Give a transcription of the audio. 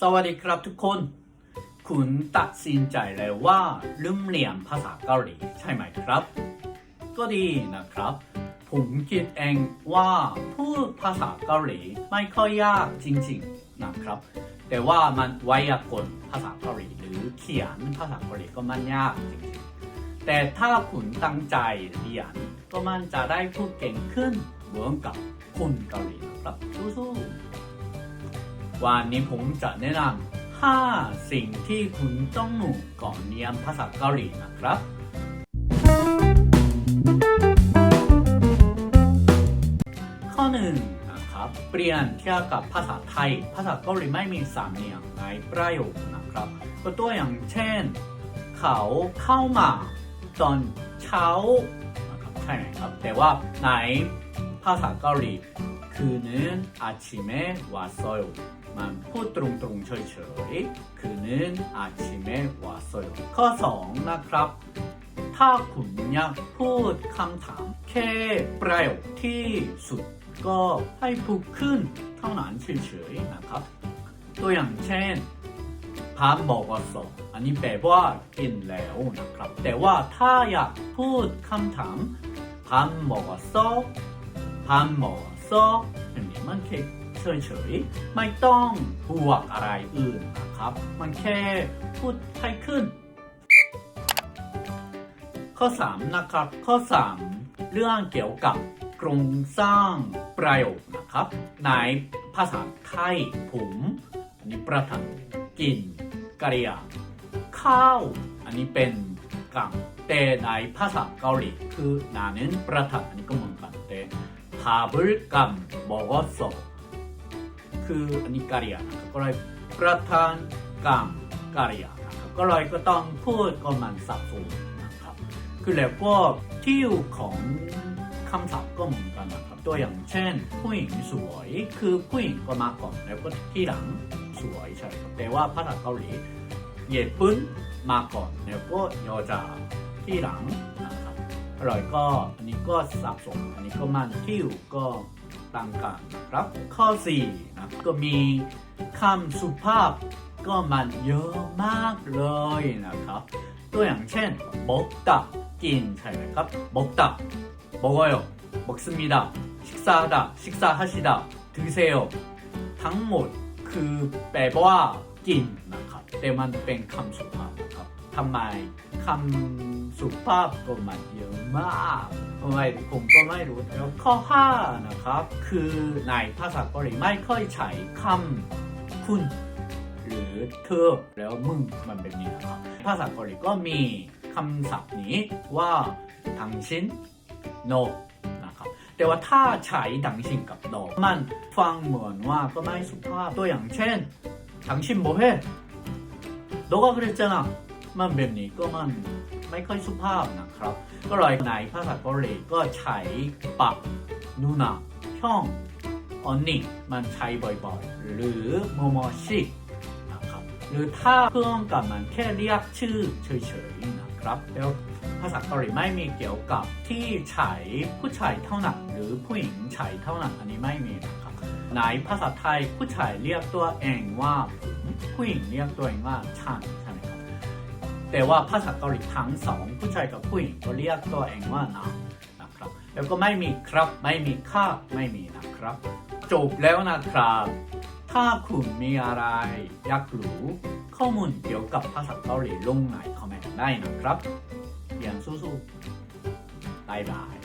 สวัสดีครับทุกคน คุณตัดสินใจแล้วว่าลืมเรียนภาษาเกาหลีใช่ไหมครับ ก็ดีนะครับ ผมคิดเองว่าพูดภาษาเกาหลีไม่ค่อยยากจริงๆนะครับ แต่ว่ามันไวยากรณ์ภาษาเกาหลีหรือเขียนภาษาเกาหลีก็มันยากจริงๆ แต่ถ้าคุณตั้งใจเรียนก็มันจะได้พูดเก่งขึ้นเหมือนกับคนเกาหลีนะครับสู้ๆ วันนี้ผมจะแนะนำ5สิ่งที่คุณต้องรู้ก่อนเรียนภาษาเกาหลีนะครับ ข้อหนึ่งนะครับ เปลี่ยนเทียบกับภาษาไทย ภาษาเกาหลีไม่มีสามเนียงในประโยคนะครับก็ตัวอย่างเช่น เขาเข้ามาตอนเช้านะครับใช่ไหมครับ แต่ว่าใน 파사가리. 그는 아침에 왔어요. 만포 뚜롱뚜롱 철철이 그는 아침에 왔어요. 커성 나크랍. 타군약 푸드 캄탐 케브라요 티숫 거 하이프 큰 턴안 철철이 나카 또 양첸. 밥 먹었어. 아니 배와 빈레오 나카 때와 타약 푸드 캄탐. 밥 먹었어. พันหมอซออันนี้มันแค่เฉยๆ ไม่ต้องห่วงอะไรอื่นนะครับ มันแค่พูดไทยขึ้น ข้อ 3 นะครับ ข้อ 3 เรื่องเกี่ยวกับโครงสร้างประโยคนะครับ ในภาษาไทยผมอันนี้ประทังกินกริยาข้าว อันนี้เป็นกังแต่ในภาษาเกาหลีคือนานนประทังอันนี้ก็เหมือน 밥을 감 먹었어 คืออันนี้กริยานะครับก็เลยประธานกรรมกริยานะครับก็เลยก็ต้องพูดก็มันสับสนนะครับ คือแล้วก็ที่อยู่ของคำศัพท์ก็เหมือนกันนะครับ ตัวอย่างเช่น ผู้หญิงสวยคือผู้หญิงก็มาก่อนแล้วก็ที่หลังสวยใช่ครับแต่ว่าภาษาเกาหลีเย่ปุ้นมาก่อนแล้วก็ยอจาที่หลังนะครับ อร่อยก็อันนี้ก็สะสม อันนี้ก็มันคิวก็ต่างกันครับข้อ4นะก็มีคำสุภาพก็มันเยอะมากเลยนะครับ ตัวอย่างเช่นบกตักินใช่ไหมครับบกตักบกอยบกสมิดาศึกษาดาศึกษาฮัชิดาถือเซลทั้งหมดคือแปลว่ากินนะครับแต่มันเป็นคำสุภาพครับทำไมคำสุภาพก็มันเยอะ บ้าอะไรผมก็ไม่รู้แล้วข้อ 5 นะครับ คือในภาษาเกาหลีไม่ค่อยใช้คำคุณ หรือเธอแล้วมึงมันเป็นนี้ครับภาษาเกาหลีก็มีคำศัพท์นี้ว่าทังชินโนนะครับแต่ว่าถ้าใช้ดังชินกับโนมันฟังเหมือนว่าก็ไม่สุภาพตัวอย่างเช่นทังชิมโมเฮโดก็คือเจนะมันแบบนี้ก็มัน ไม่ค่อยสุภาพนะครับ ก็เลยในภาษาเกาหลีก็ใช้ปักนูนาช่องออนนี่มันใช้บ่อยๆ หรือโมโมชินะครับ หรือถ้าเพื่อนกับมันแค่เรียกชื่อเฉยๆนะครับ แล้วภาษาเกาหลีไม่มีเกี่ยวกับที่ใช้ผู้ชายเท่านั้นหรือผู้หญิงใช้เท่านั้นอันนี้ไม่มีนะครับในภาษาไทยผู้ชายเรียกตัวเองว่าผมผู้หญิงเรียกตัวเองว่าฉันใช่ไหมครับ แต่ว่าภาษาเกาหลีทั้งสองผู้ชายกับผู้หญิงก็เรียกตัวเองว่านานะครับ แล้วก็ไม่มีครับไม่มีค่าไม่มีนะครับ จบแล้วนะครับ ถ้าคุณมีอะไรอยากรู้ข้อมูลเกี่ยวกับภาษาเกาหลีลงในคอมเมนต์ได้นะครับเรียนสู้ๆบายบาย